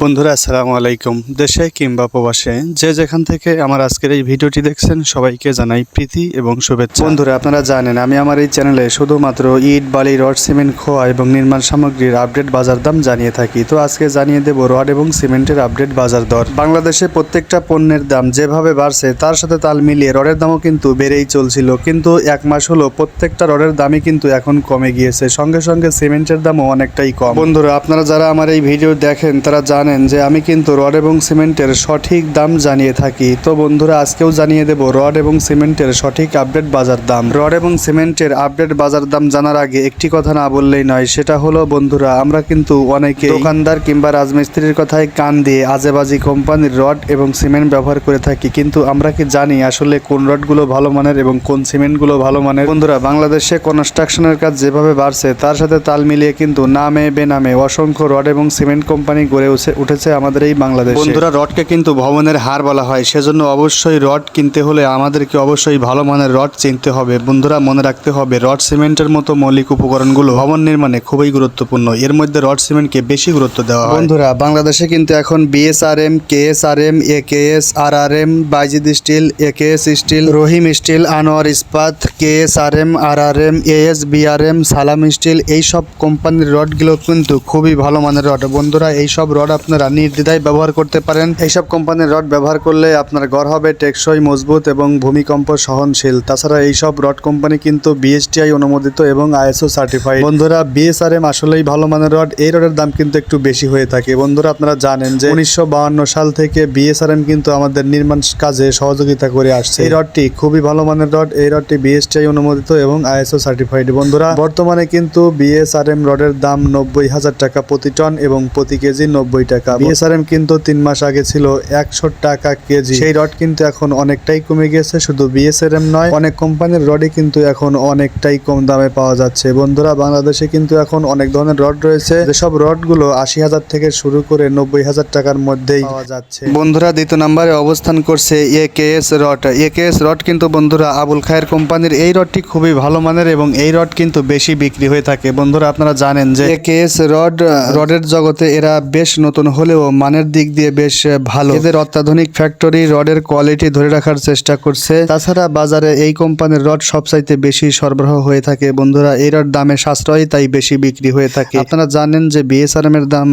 বন্ধুরা, আসসালামু আলাইকুম। দেশে কিংবা প্রবাসে যে যেখান থেকে আমার আজকের এই ভিডিওটি দেখছেন, সবাইকে জানাই প্রীতি এবং শুভেচ্ছা। বন্ধুরা, আপনারা জানেন, আমি আমার এই চ্যানেলে শুধুমাত্র ইট, বালি, রড, সিমেন্ট, খোয়া এবং নির্মাণ সামগ্রীর আপডেট বাজার দাম জানিয়ে থাকি। তো আজকে জানিয়ে দেব রড এবং সিমেন্টের আপডেট বাজার দর। বাংলাদেশে প্রত্যেকটা পণ্যের দাম যেভাবে বাড়ছে, তার সাথে তাল মিলিয়ে রডের দামও কিন্তু বেড়েই চলছিল। কিন্তু এক মাস হলো প্রত্যেকটা রডের দামই কিন্তু এখন কমে গিয়েছে। সঙ্গে সঙ্গে সিমেন্টের দামও অনেকটাই কম। বন্ধুরা, আপনারা যারা আমার এই ভিডিও দেখেন, তারা জানেন যে আমি কিন্তু রড এবং সিমেন্টের সঠিক দাম জানিয়ে থাকি। তো বন্ধুরা, আজকেও জানিয়ে দেব রড এবং সিমেন্টের সঠিক আপডেট বাজার দাম। রড এবং সিমেন্টের আপডেট বাজার দাম জানার আগে একটি কথা না বললেই নয়, সেটা হলো বন্ধুরা, আমরা কিন্তু অনেকে দোকানদার কিংবা রাজমিস্ত্রির কথায় কান দিয়ে আজেবাজি কোম্পানির রড এবং সিমেন্ট ব্যবহার করে থাকি। কিন্তু আমরা কি জানি আসলে কোন রডগুলো ভালো মানের এবং কোন সিমেন্টগুলো ভালো মানের? বন্ধুরা, বাংলাদেশে কনস্ট্রাকশনের কাজ যেভাবে বাড়ছে, তার সাথে তাল মিলিয়ে কিন্তু নামে বেনামে অসংখ্য রড এবং সিমেন্ট কোম্পানি গড়ে উঠে- উঠেছে আমাদের এই বাংলাদেশ। বন্ধুরা রডকে কিন্তু ভবনের হার বলা হয়। সেজন্য অবশ্যই রড কিনতে হলে আমাদেরকে অবশ্যই ভালো মানের রড চিনতে হবে। বন্ধুরা মনে রাখতে হবে রড সিমেন্টের মতো মৌলিক উপকরণগুলো ভবন নির্মাণে খুবই গুরুত্বপূর্ণ। এর মধ্যে রড সিমেন্টকে বেশি গুরুত্ব দেওয়া হয়। বন্ধুরা বাংলাদেশে কিন্তু এখন BSRM KSRM AKS M Baizid steel এ AKS steel Rahim steel Anwar Ispat KSRM RRM AS BRM Salam steel এইসব কোম্পানির রডগুলো কিন্তু খুবই ভালো মানের রড। বন্ধুরা এই সব রড আপনারা নির্দ্বিধায় ব্যবহার করতে পারেন। এইসব কোম্পানির রড ব্যবহার করলে আপনার ঘর হবে টেকসই, মজবুত এবং ভূমিকম্প সহনশীল। তাছাড়া এইসব রড কোম্পানি কিন্তু বিএসটিআই অনুমোদিত এবং আইএসও সার্টিফাইড বন্ধুরা, বিএসআরএম আসলেই ভালো মানের রড। এই রডের দাম কিন্তু একটু বেশি হয়ে থাকে। বন্ধুরা, আপনারা জানেন যে উনিশশো সাল থেকে বিএসআরএম কিন্তু আমাদের নির্মাণ কাজে সহযোগিতা করে আসছে। এই রডটি খুবই ভালো মানের রড। এই রডটি বিএসটিআই অনুমোদিত এবং আইএসও সার্টিফাইড বন্ধুরা, বর্তমানে কিন্তু বিএসআরএম রডের দাম নব্বই হাজার টাকা প্রতি টন এবং প্রতি কেজি নব্বই টাকা বিএসআরএম কিন্তু তিন মাস আগে ছিল একশো টাকা কেজি। সেই রড কিন্তু এখন অনেকটাই কমে গেছে শুধু বিএসআরএম নয় অনেক কোম্পানির রডই কিন্তু এখন অনেকটাই কম দামে পাওয়া যাচ্ছে। বন্ধুরা বাংলাদেশে কিন্তু এখন অনেক ধরনের রড রয়েছে যেসব রডগুলো আশি হাজার থেকে শুরু করে নব্বই হাজার টাকার মধ্যেই পাওয়া যাচ্ছে। বন্ধুরা দ্বিতীয় নম্বরে অবস্থান করছে A K S rod. A K S rod কিন্তু বন্ধুরা আবুল খায়ের কোম্পানির এই রডটি খুবই ভালো মানের এবং এই রড কিন্তু বেশি বিক্রি হয়ে থাকে। বন্ধুরা আপনারা জানেন যে এ কে এস রড রডের জগতে এরা বেশ নতুন হলেও মানের দিক দিয়ে বেশ ভালো। এদের অত্যাধুনিক ফ্যাক্টরি রডের কোয়ালিটি ধরে রাখার চেষ্টা করছে। তাছাড়া বাজারে এই কোম্পানির রড সবচাইতে বেশি সরবরাহ হয়ে থাকে। বন্ধুরা, এই রড দামে সাশ্রয় তাই বেশি বিক্রি হয়ে থাকে। আপনারা জানেন যে বিএসআরএম এর দাম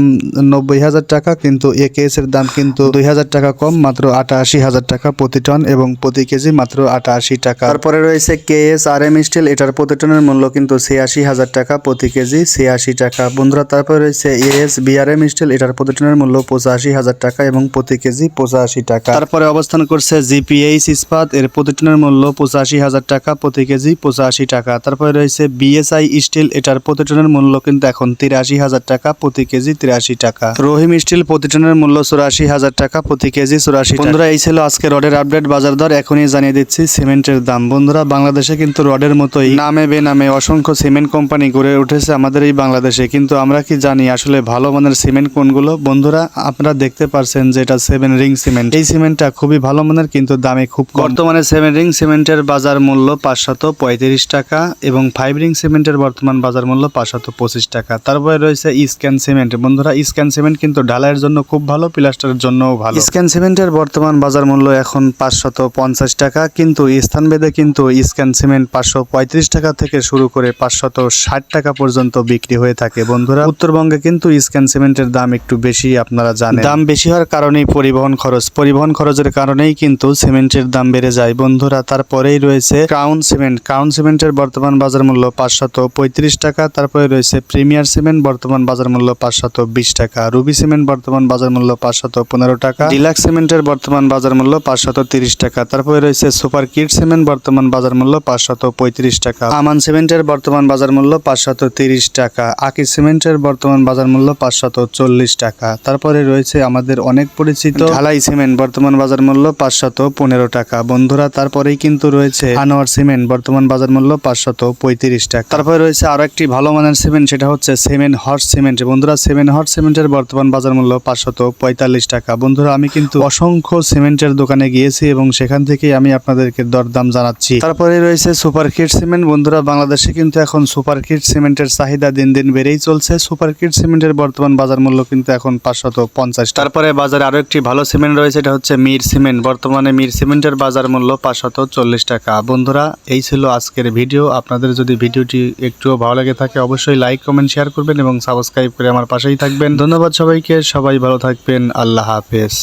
নব্বই হাজার টাকা, কিন্তু একেএস এর দাম কিন্তু দুই হাজার টাকা কম, মাত্র আটাশি হাজার টাকা প্রতি টন এবং প্রতি কেজি মাত্র আটাশি টাকা। তারপরে রয়েছে কেএস আর এম স্টিল এটার প্রতি টনের মূল্য কিন্তু ছিয়াশি হাজার টাকা, প্রতি কেজি ছিয়াশি টাকা। বন্ধুরা, তারপরে রয়েছে এএস বিআরএম স্টিল এটার প্রতি টনের মূল্য পঁচাশি হাজার টাকা এবং প্রতি কেজি পঁচাশি টাকা। তারপরে অবস্থান করছে জিপিএইচ ইস্পাত, এর প্রতি টনের মূল্য পঁচাশি হাজার টাকা, প্রতি কেজি পঁচাশি টাকা। তারপরে রয়েছে বিএসআই স্টিল, এটার প্রতি টনের মূল্য কিন্তু এখন তিরাশি হাজার টাকা, প্রতি কেজি তিরাশি টাকা। রহিম স্টিল প্রতি টনের মূল্য চুরাশি হাজার টাকা, প্রতি কেজি চুরাশি বন্ধুরা, এই ছিল আজকে রডের আপডেট। বাজার দর এখনই জানিয়ে দিচ্ছি, সিমেন্টের দাম। বন্ধুরা, বাংলাদেশে কিন্তু রডের মতোই নামে বেনামে অসংখ্য সিমেন্ট কোম্পানি গড়ে উঠেছে আমাদের এই বাংলাদেশে। কিন্তু আমরা কি জানি, আসলে ভালো মানের সিমেন্ট কোনগুলো? বন্ধুরা আপনারা দেখতে পারছেন যে এটা সেভেন রিং সিমেন্ট এই সিমেন্টটা খুবই ভালো মানের কিন্তু দামে খুব বর্তমানে সেভেন রিং সিমেন্টের বাজার মূল্য পাঁচশত পঁয়ত্রিশ টাকা এবং ফাইভ রিং সিমেন্টের বর্তমান বাজার মূল্য পাঁচশত পঁচিশ টাকা। তারপরে রয়েছে স্ক্যান সিমেন্ট বন্ধুরা স্ক্যান সিমেন্ট কিন্তু ঢালাইয়ের জন্য খুব ভালো প্লাস্টারের জন্যও ভালো। স্ক্যান সিমেন্টের বর্তমান বাজার মূল্য এখন পাঁচশত পঞ্চাশ টাকা কিন্তু স্থানভেদে কিন্তু স্ক্যান সিমেন্ট পাঁচশো পঁয়ত্রিশ টাকা থেকে শুরু করে পাঁচশত ষাট টাকা পর্যন্ত বিক্রি হয়ে থাকে। বন্ধুরা উত্তরবঙ্গে কিন্তু স্ক্যান সিমেন্টের দাম একটু বেশি আপনারা জানেন। দাম বেশি হওয়ার কারণেই পরিবহন খরচ। পরিবহন খরচের কারণেই কিন্তু সিমেন্টের দাম বেড়ে যায়। বন্ধুরা, তারপরেই রয়েছে ক্রাউন সিমেন্ট। ক্রাউন সিমেন্টের বর্তমান বাজার মূল্য পাঁচশত পঁয়ত্রিশ টাকা, তারপরে রয়েছে প্রিমিয়ার সিমেন্ট, বর্তমান বাজার মূল্য পাঁচশত বিশ টাকা। রুবি সিমেন্ট, বর্তমান বাজার মূল্য পাঁচশত পনেরো টাকা। ডিলাক্স সিমেন্টের বর্তমান বাজার মূল্য পাঁচশত তিরিশ টাকা, তারপরে রয়েছে সুপার কিট সিমেন্ট, বর্তমান বাজার মূল্য পাঁচশত পঁয়ত্রিশ টাকা। আমান সিমেন্টের বর্তমান বাজার মূল্য পাঁচশত তিরিশ টাকা। আকি সিমেন্টের বর্তমান বাজার মূল্য পাঁচশত চল্লিশ টাকা। তারপরে রয়েছে আমাদের অনেক পরিচিত ঢালাই সিমেন্ট, বর্তমান বাজার মূল্য পাঁচশত পনেরো টাকা। বন্ধুরা, তারপরেই কিন্তু রয়েছে আনোয়ার সিমেন্ট, বর্তমান বাজার মূল্য পাঁচশত পঁয়ত্রিশ টাকা। তারপরে রয়েছে আরও একটি ভালো মানের সিমেন্ট, সেটা হচ্ছে সেভেন হর্স সিমেন্ট। বন্ধুরা সেভেন হর্স সিমেন্টের বর্তমান বাজার মূল্য পাঁচশত পঁয়তাল্লিশ টাকা। বন্ধুরা, আমি কিন্তু অসংখ্য সিমেন্টের দোকানে গিয়েছি এবং সেখান থেকেই আমি আপনাদেরকে দরদাম জানাচ্ছি। তারপরে রয়েছে সুপার কিট সিমেন্ট। বন্ধুরা, বাংলাদেশে কিন্তু এখন সুপার কিট সিমেন্টের চাহিদা দিন দিন বেড়েই চলছে। সুপার কিট সিমেন্টের বর্তমান বাজার মূল্য কিন্তু এখন এখন পাঁচশত পঞ্চাশ তারপরে বাজারে আরও একটি ভালো সিমেন্ট রয়েছে, এটা হচ্ছে মির সিমেন্ট। বর্তমানে মির সিমেন্টের বাজার মূল্য পাঁচশত চল্লিশ টাকা। বন্ধুরা, এই ছিল আজকের ভিডিও। আপনাদের যদি ভিডিওটি একটুও ভালো লাগে থাকে, অবশ্যই লাইক, কমেন্ট, শেয়ার করবেন এবং সাবস্ক্রাইব করে আমার পাশেই থাকবেন। ধন্যবাদ সবাইকে, সবাই ভালো থাকবেন। আল্লাহ হাফেজ।